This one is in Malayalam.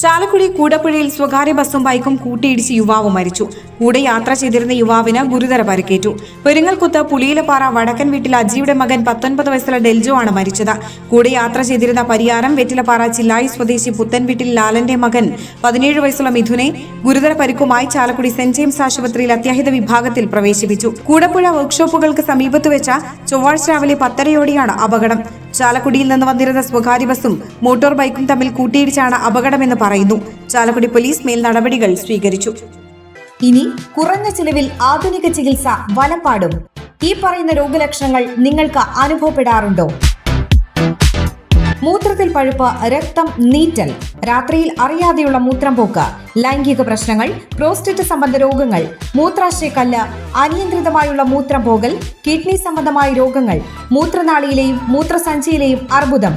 ചാലക്കുടി കൂടപ്പുഴയിൽ സ്വകാര്യ ബസ്സും ബൈക്കും കൂട്ടിയിടിച്ച് യുവാവ് മരിച്ചു. കൂടെ യാത്ര ചെയ്തിരുന്ന യുവാവിന് ഗുരുതര പരിക്കേറ്റു. പെരിങ്ങൽക്കുത്ത് പുളിയിലപ്പാറ വടക്കൻ വീട്ടിൽ അജിയുടെ മകൻ പത്തൊൻപത് വയസ്സുള്ള ഡെൽജോ ആണ് മരിച്ചത്. കൂടെ യാത്ര ചെയ്തിരുന്ന പരിയാരം വെറ്റിലപ്പാറ ചില്ലായി സ്വദേശി പുത്തൻ വീട്ടിൽ ലാലന്റെ മകൻ പതിനേഴ് വയസ്സുള്ള മിഥുനെ ഗുരുതര പരിക്കുമായി ചാലക്കുടി സെന്റ് ജെയിംസ് ആശുപത്രിയിൽ അത്യാഹിത വിഭാഗത്തിൽ പ്രവേശിപ്പിച്ചു. കൂടപ്പുഴ വർക്ക്ഷോപ്പുകൾക്ക് സമീപത്ത് വെച്ച ചൊവ്വാഴ്ച രാവിലെ പത്തരയോടെയാണ് അപകടം. ചാലക്കുടിയിൽ നിന്ന് വന്നിരുന്ന സ്വകാര്യ ബസ്സും മോട്ടോർ ബൈക്കും തമ്മിൽ കൂട്ടിയിടിച്ചാണ് അപകടമെന്ന് പറയുന്നു. ചാലക്കുടി പോലീസ് മേൽ നടപടികൾ സ്വീകരിച്ചു. ഇനി കുറഞ്ഞ ചിലവിൽ ആധുനിക ചികിത്സ വലപ്പാടും ഈ പറയുന്ന രോഗലക്ഷണങ്ങൾ നിങ്ങൾക്ക് അനുഭവപ്പെടാറുണ്ടോ? മൂത്രത്തിൽ പഴുപ്പ് രക്തം നീറ്റൽ. രാത്രിയിൽ അറിയാതെയുള്ള മൂത്രം പോക്ക് ലൈംഗിക പ്രശ്നങ്ങൾ പ്രോസ്റ്റേറ്റ് സംബന്ധ രോഗങ്ങൾ മൂത്രാശയക്കല്ല് അനിയന്ത്രിതമായുള്ള മൂത്രം പോകൽ കിഡ്നി സംബന്ധമായ രോഗങ്ങൾ മൂത്രനാളിയിലെയും മൂത്രസഞ്ചിയിലെയും അർബുദം.